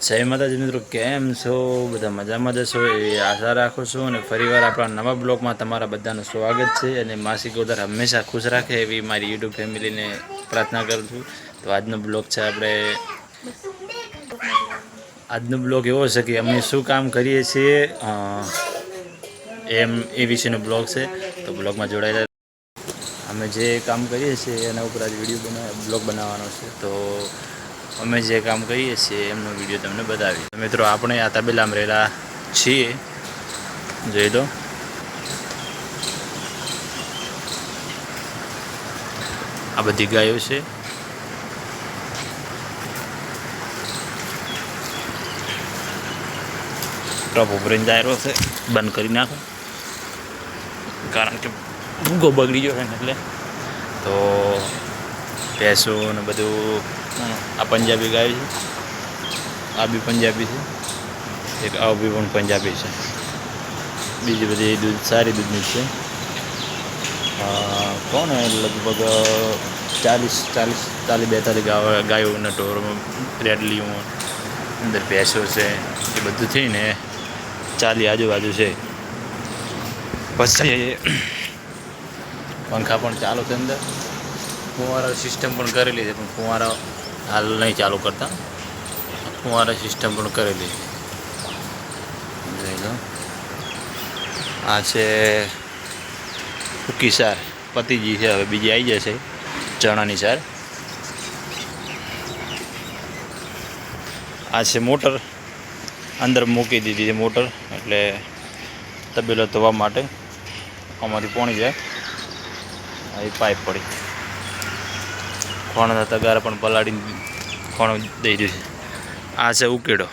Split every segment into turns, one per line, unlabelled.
જય માતાજી મિત્રો, કેમ છો? બધા મજામાં જશો એવી આશા રાખું છું અને ફરીવાર આપણા નવા બ્લોગમાં તમારા બધાનું સ્વાગત છે અને માસી ગોદર હંમેશા ખુશ રાખે એવી મારી યુટ્યુબ ફેમિલીને પ્રાર્થના કરું છું. તો આજનો બ્લોગ છે આપણે આજનો બ્લોગ એવો છે કે અમે શું કામ કરીએ છીએ એમ, એ વિશેનો બ્લોગ છે. તો બ્લોગમાં જોડાયેલા અમે જે કામ કરીએ છીએ એના ઉપર આજ વીડિયો બના બ્લોગ બનાવવાનો છે. તો અમે જે કામ કરીએ છીએ એમનો વીડિયો તમને બતાવી મિત્રો, આપણે આ તબેલામાં રહેલા છીએ. જોઈ દો આ બધી ગાયો છે. ટપ ઉભરીને જાય છે. બંધ કરી નાખો. કારણ કે ભૂગો બગડી ગયો છે એટલે. તો ભેંસો ને બધું આ પંજાબી ગાય છે. આ બી પંજાબી છે. એક આ બી પણ પંજાબી છે. બીજી બધી દૂધ, સારી દૂધની છે. કોણ લગભગ ચાલીસ ચાલીસ ચાલીસ, બેતાલીસ ગાયો ગાયોના ઢોર રેડલીઓ અંદર ભેંસો છે. એ બધું થઈને ચાલી આજુબાજુ છે. પછી પંખા પણ ચાલુ છે અંદર. ફુવારા સિસ્ટમ પણ કરેલી છે, પણ ફુવારા હાલ નહીં ચાલુ કરતા. ફુવારા સિસ્ટમ પણ કરેલી છે. આ છે સૂકી સાર. પતિજી છે, હવે બીજી આવી જશે. ચણાની સાર. આ છે મોટર. અંદર મૂકી દીધી છે મોટર, એટલે તબેલો ધોવા માટે અમારી પોણી જાય એ પાઇપ પડી. ખોણના તગારા પણ પલાળીને ખોણ દઈ દીધું છે. આ છે ઉકેડો.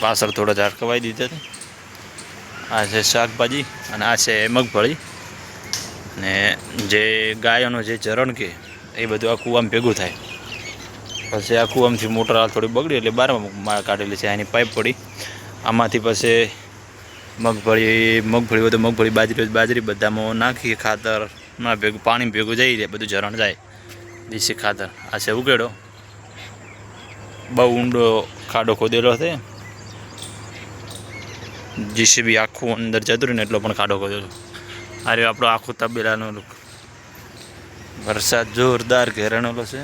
પાછળ થોડા ઝાડ દીધા છે. આ છે શાકભાજી અને આ છે મગફળી. ને જે ગાયોનો જે ચરણ કે, એ બધું આ કૂવામાં ભેગું થાય. પછી આ કૂવામાંથી મોટર આ થોડી બગડી એટલે બારમાં કાઢેલી છે. એની પાઇપ પડી. આમાંથી પછી મગફળી મગફળી તો મગફળી, બાજરી બાજરી, બધામાં નાખીએ ખાતર. ના ભેગું, પાણી ભેગું જઈ રહે, બધું ઝરણ જાય. દેશી ખાતર. આ છે ઉકેડો બહુ ઊંડો ખાડો ખોદેલો છે. જીસીબી આખું અંદર જતું ને એટલો પણ ખાડો ખોદેલો. આ રહ્યો આપણો આખું તબેલાનો વરસાદ જોરદાર ઘેરણેલો છે.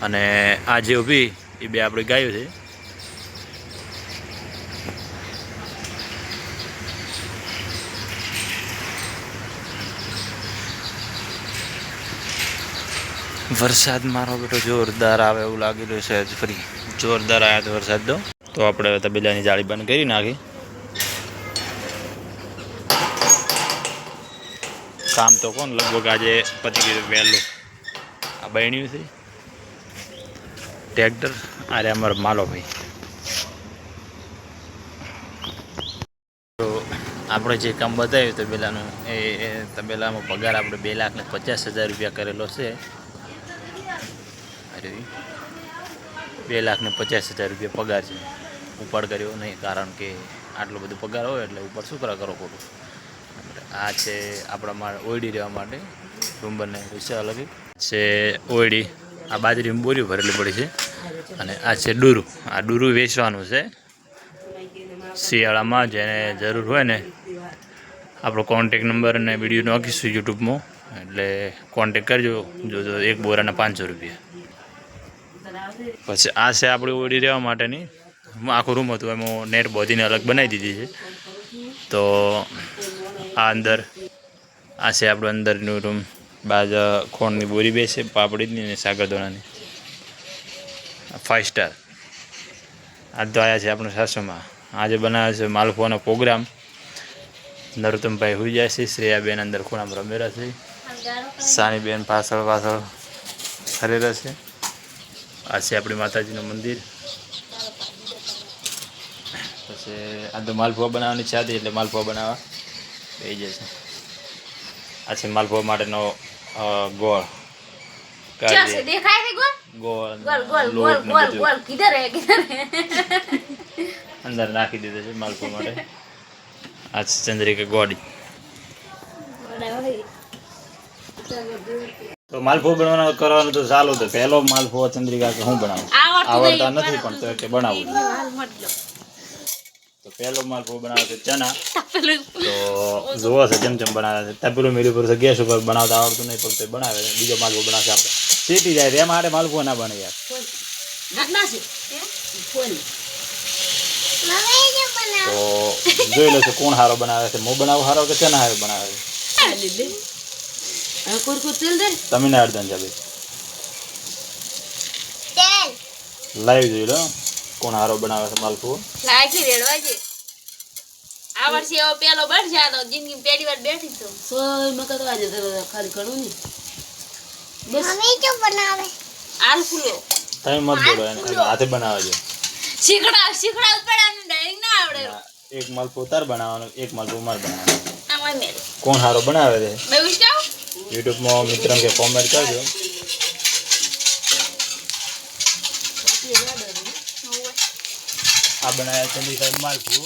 અને આ જે ઊભી, એ બે આપણી ગાયો છે. વરસાદ મારો બેટો જોરદાર આવે એવું લાગી રહ્યું છે ફરી. જોરદાર આવ્યા તો વરસાદ તો. તો આપણે તબેલાની જાળી બંધ કરી નાખી. કામ તો કોણ લગભગ આજે પતી ગયું વહેલું. આ બન્યું છે. ટ્રેક્ટર. અરે અમારો માલો ભાઈ. આપણે જે કામ બતાવ્યું તબેલાનું એ તબેલામાં પગાર આપણે બે લાખ ને પચાસ હજાર રૂપિયા કરેલો છે. અરે બે લાખને પચાસ હજાર રૂપિયા પગાર છે. ઉપાડ કર્યો નહીં, કારણ કે આટલો બધો પગાર હોય એટલે ઉપર શું કરા કરો ખોટું? આ છે આપણા માટે ઓયડી રહેવા માટે. ડુંબરને બને અલગ છે ઓયડી. આ બાજરીમાં બોરી ભરેલી પડી છે. અને આ છે ડુરું. આ ડુરુ વેચવાનું છે. શિયાળામાં જેને જરૂર હોય ને, આપણો કોન્ટેક નંબર અને વીડિયો નાખીશું યુટ્યુબમાં એટલે કોન્ટેક કરજો. જો એક બોરાના પાંચસો રૂપિયા. પછી આ છે આપણી ઓડી રહેવા માટેની. આખું રૂમ હતું, એમાં નેટ બોધીને અલગ બનાવી દીધી છે. તો આ અંદર, આ છે આપણું અંદરનું રૂમ બાજ ખોણની બોરી બે છે પાપડીની અને સાગરદોણાની ફાઇવ સ્ટાર આ તો આવ્યા છે આપણું સાસુમાં. આજે બનાવ્યો છે માલપુઆનો પ્રોગ્રામ નરોત્તમભાઈ હોઈ જાય છે, શ્રેયાબેન અંદર ખૂણામાં રમેલા છે. સાનીબેન પાછળ પાછળ ફરેલા રહેશે આ છે આપણી માતાજીનું મંદિર. પછી આ તો માલપુવા બનાવવાની છે એટલે માલપુવા બનાવવા. થઈ જશે આ છે માલપુવા માટેનો ગોળ. અંદર નાખી દીધો છે માલપુવા માટે. આ છે ચંદ્રિકા ગોળી તો માલફો બનાવવાનો કરવાનો તો ચાલુ તો પહેલો માલફો ચંદ્રિકા કે હું બનાવું? આવડતા નથી પણ તો એટલે બનાવું તો પહેલો માલફો બનાવે છે ચના તો જુઓ છે જેમ જેમ બનાવે છે. તપેલું મેળવી પર ગેસ ઉપર બનાવતા આવડતું નહીં પણ તે બનાવે છે. બીજો માલફો બનાવશે આપણે. સીટી જાય એમાં માટે માલફો ના બને યાર. તો જોઈ લો છે કોણ હારો બનાવે છે. મો બનાવું હારો કે ચના હારો બનાવે છે? લાઈવ જોઈ લો. કોણ હારો બનાવે છે માલપુઓ?
લાગી રેડવા છે આ વર્ષે એવો પેલો બનશે આ તો જિંદગી પહેલી વાર બેઠી છું. આલ ફૂલો.
તમે મત બોલો એને એને હાથે બનાવે છે
શીખડા શીખડા ઉપાડવાનું ડાયરેક્ટ ના આવડે.
એક માલપુઓ તાર બનાવવાનો એક માલપુઓ માર બનાવવાનો. કોણ હારો બનાવે છે?
મેં વિચાર
યુટ્યુબમાં મિત્ર કે કોમેન્ટ કરજો. આ બનાવ્યા છે ની સાહેબ માલપુઓ.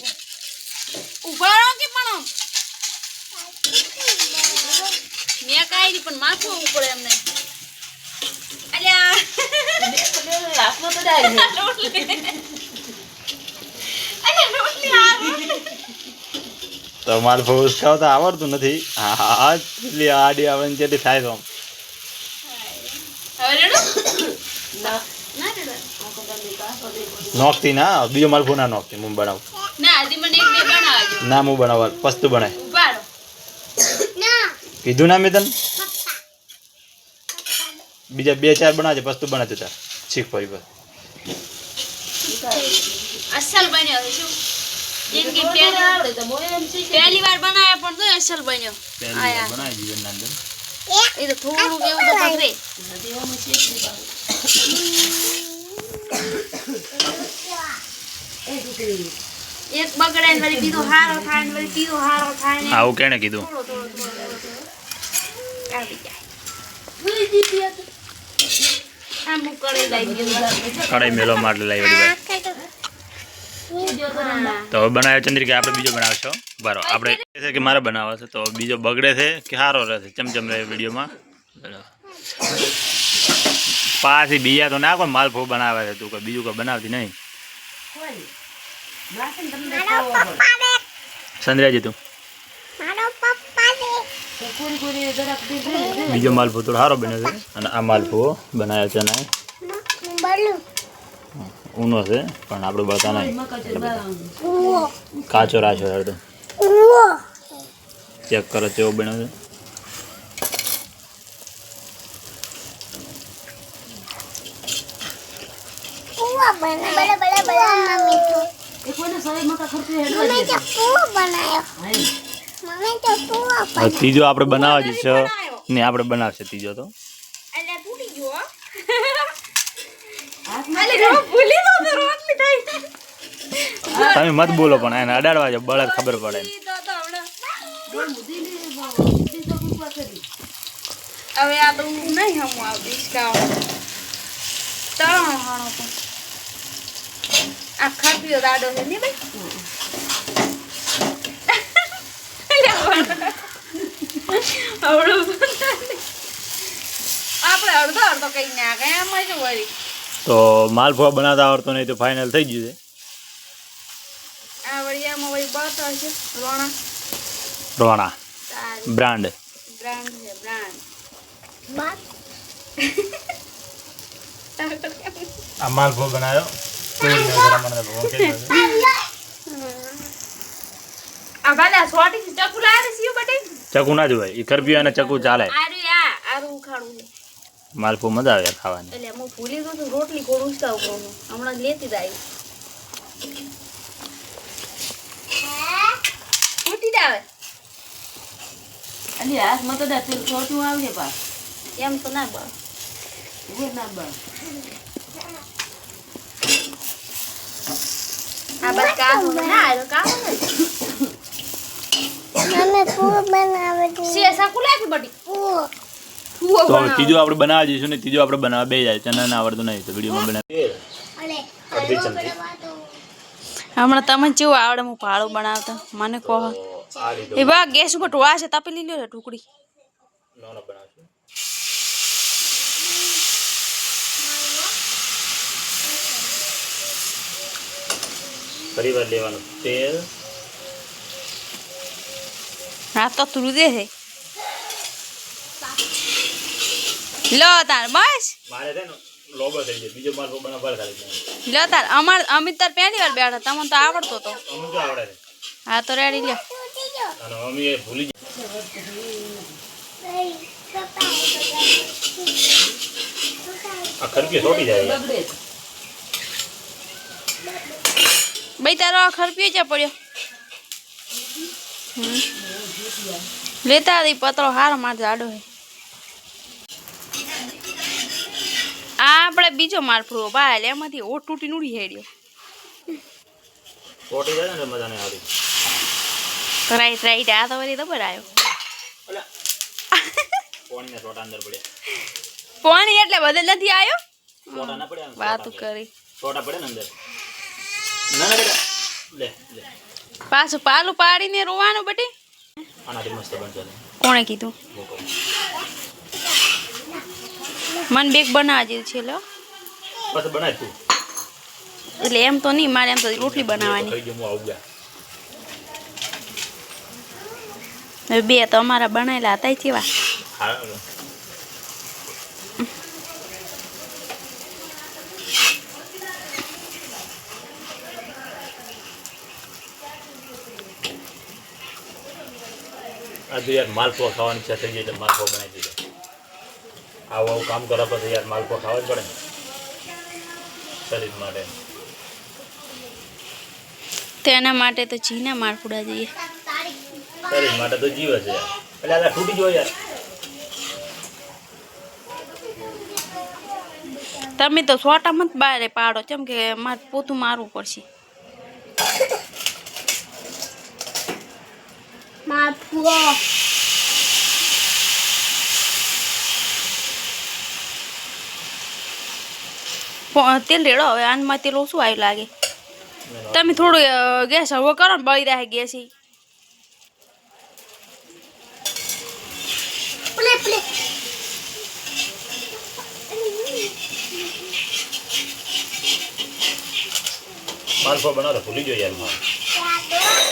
ઊભા રહો કે પણ મેં કાંઈ નહીં પણ માથું ઉપર એમને. અલ્યા. અલ્યા રોટલી આ રોટલી.
તો માલપુઓ ઉસકાવતા આવડતું નથી. હા એટલી આડી આવે ને જેટલી થાય તો.
ના.
નોખતી ના બીજો માલપુઓ ના નોખતી હું બનાવું.
ના
હું બનાવવા પસ્તું બનાય. કીધું ના મેં તને? બીજા બે ચાર બનાવજે પસ્તું બનાવજો તાર. શીખ ફરી પર
અસલ બન્યો છે જિંદગી પહેલી પહેલી વાર બનાવ્યા પણ તો અસલ બન્યો આયા.
બનાવી જીવનના અંદર
એ તો થોડુંક એવું તો પકડે એક બગડે ને વળી બીજો હારો થાય ને વળી બીજો હારો થાય ને
આવું કેને કીધું
થોડો થોડો થોડો થોડો થોડો. આવી જાય આમ હું કળી લઈ ગયું
કડાઈ મેલો માટે લાવી વળી ભાઈ
હા.
તો હવે બનાવ્યો ચંદ્રિકા આપણે બીજો બનાવશો? બરો આપણે છે કે મારે બનાવો છે તો બીજો બગડે છે કે સારો રહેશે ચમચમ રહે વિડીયોમાં? પાછી બીજા તો ના કોઈ માલફો બનાવે છે તું કોઈ બીજું કોઈ બનાવતી નહીં. સંદ્રાજી તું. બીજો માલફો થોડો સારો બન્યો છે. અને આ માલફો બનાવ્યો છે ને. ઊનો છે પણ આપણે બળતા નહીં કાચો રાખ્યો તો ચેક કરો કેવો બન્યો છે. ત્રીજો આપણે બનાવવા જ છે ને આપણે બનાવશે ત્રીજો તો. તમે મત બોલો પણ એને અડાડવા જો બળદ ખબર પડે.
હવે આ હું નહીં હમું આ ડિસ્કાઉન્ટ. તળણો હાણો પણ આ ખરપીયો દાડો છે ને ભાઈ? આપણે અડધો અડધો કઈ નાખે એમાં શું વળી
તો માલપુઆ બનાવતા આવડતો નહીં તો ફાઇનલ થઈ ગયું છે.
આ વળી બળતર છે. રોણા
રોણા બ્રાન્ડ.
બ્રાન્ડ છે બ્રાન્ડ.
આ બનાવ્યો.
ચકુ લાવે છે બટે
ના જોવાય એ કરવી અને ચકુ ચાલે.
માલપુ આ આરું ઉખાડું છે.
માલપુઆ મજા આવે ખાવાની.
એટલે હું ભૂલી ગયું રોટલી ગોળું હમણાં લેતી જ આવી. ફૂટી જ આવે એમ તો ના બળ આ બસ કામ ના આ તો કામ છે. સાકુ લાગી બટી? ફૂવો
તો
બનાવો.
ત્રીજો આપણે બનાવવા જઈશું ને ત્રીજો આપણે બનાવવા બે જાય. ચના ના આવડતું નહીં તો વિડીયોમાં બનાવી
હમણાં તમે કેવું આવડે હું ભાડું બનાવતા. મને કહો. એ બા ગેસ ઉપર ઢોળા છે તાપી લીધો છે ઢોકળી.
નાનો બનાવશું. ફરી વાર લેવાનું. તેલ.
હા તો તું દે છે લો તાર બસ.
મારે છે ને લોબો થઈ ગયો. બીજો માર
લો તાર અમાર અમિત તાર પહેલી વાર બેઠા તમને તો આવડતો તો. હા તો રેડી લ્યો.
અને મમ્મી એ ભૂલી આ ખરપીઓ જાય
ભાઈ તારો આ ખરપીઓ ચા પડ્યો? લેતા પતળો હારો માર જાડો હે. આ આપણે બીજો માર ફૂરો ભાઈ એમાંથી ઓટ તૂટી ઉડી હેડ્યો.
ચોટી જાય ને મજા નહીં આવતી
રાઈટ રાઈટ આ તો વળી ખબર આવ્યો પાણી એટલે બધે નથી આવ્યો વાતું કરી પાછું પાલું પાડીને રોવાનું બટી. કોણે કીધું. મન બેગ બનાવવા જેવું છે લો એટલે એમ તો નહીં મારે એમ તો રોટલી બનાવવાની
ખાઈ ગયું હું આવું ગયા
હવે બે તો અમારા બનાવેલા હતા કેવા?
યાર માલપુઆ ખાવાની ઈચ્છા થઈ એટલે માલપુઆ બનાવી દીધો. આવું આવું કામ કર્યા પછી યાર માલપુઆ ખાવા જ પડે શરીર માટે.
તેના માટે તો જીના માળપુડા જઈએ.
શરીર માટે તો જીવે છે. એટલે આ તૂટી જો યાર.
તમે તો સોટા જ બારે પાડો કેમ કે મારે પોતું મારવું પડશે. પ- તેલ રેડો હવે આનમાં તેલ ઓછું આવ્યું લાગે. તમે થોડું ગેસ હવો કરો ને બળી રહ્યા ગેસ. ઈ.
માલપુઆ બનાવો તો ભૂલી જો યાર મારે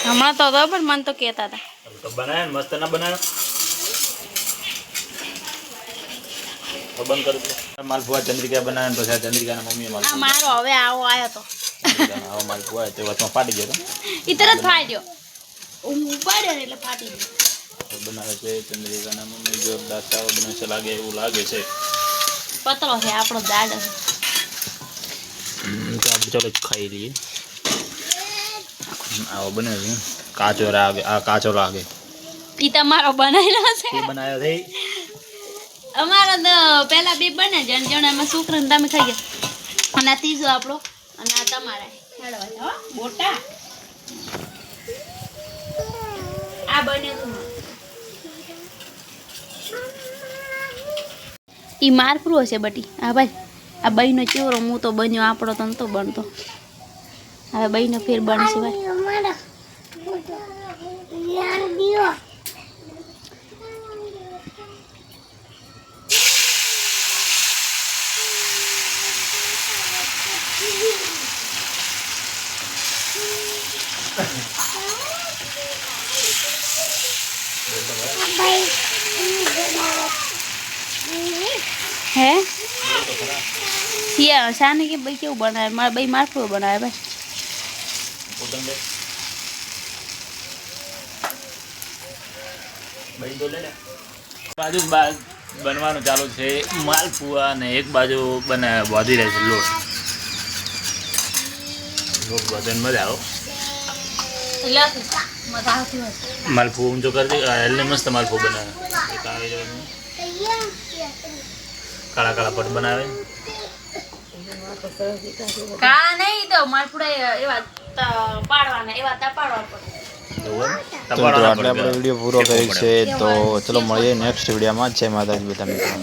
હમણાં તો ખબર મને તો કહેતા હતા.
તો બનાવ્યા ને મસ્ત ના બનાવ્યો બંધ કરી માલપુઆ ચંદ્રિકા બનાવે પછી ચંદ્રિકાના મમ્મીએ માલપુઆ
મારો હવે આવો આવ્યો તો.
આવો માલપુઆ આવ્યો તે વચમાં ફાટી ગયો
ઈ તરત ફાઈ ગયો. ઉપાડ્યો એટલે ફાટી ગયો.
બનાવે છે ચંદ્રિકાના મમ્મી જોરદાર ચાવો બને લાગે એવું લાગે છે.
પતળો છે આપણો દાડ
તો આપણે ચાલો ખાઈ લઈએ. આવો બને છે. કાચો લાગે આ કાચો લાગે
ઈ તમારો બનાવેલો છે.
તે બનાવ્યો છે.
અમારા તો પેલા બે બને જણ જણ એમાં છોકરા ને તમે ખાઈ ગયા. અને આ ત્રીજો આપણો અને આ તમારા. હેડવા છે, હો આ બને ઈ મારપુરો છે બટી. હા ભાઈ આ બહીનો ચેવરો હું તો બન્યો આપણો તો નતો બનતો. હવે બહીનો ફેર બનશે ભાઈ. હે સિયા શાને કે ભાઈ કેવું બનાવે મારા ભાઈ મારફું બનાવે ભાઈ
પોતંગ દે બની તો લે લે બાજુ બનવાનું ચાલુ છે. માલપુઆ અને એક બાજુ બને વધી રહે છે લોટ. લોટ વધે મજા આવો માલપુઆ ઊંચો કરી એટલે મસ્ત માલપુઆ બનાવે એક આવે કાળા કાળા પટ બનાવે.
કાળા નહીં તો માલપુડા એવા પાડવાના એવા તપાડવા પડે?
તો
તપાળાના
આટલે આપણે વીડિયો પૂરો કરી છે તો ચલો મળીએ નેક્સ્ટ વિડીયોમાં. જય માતાજી બધા મિત્રો.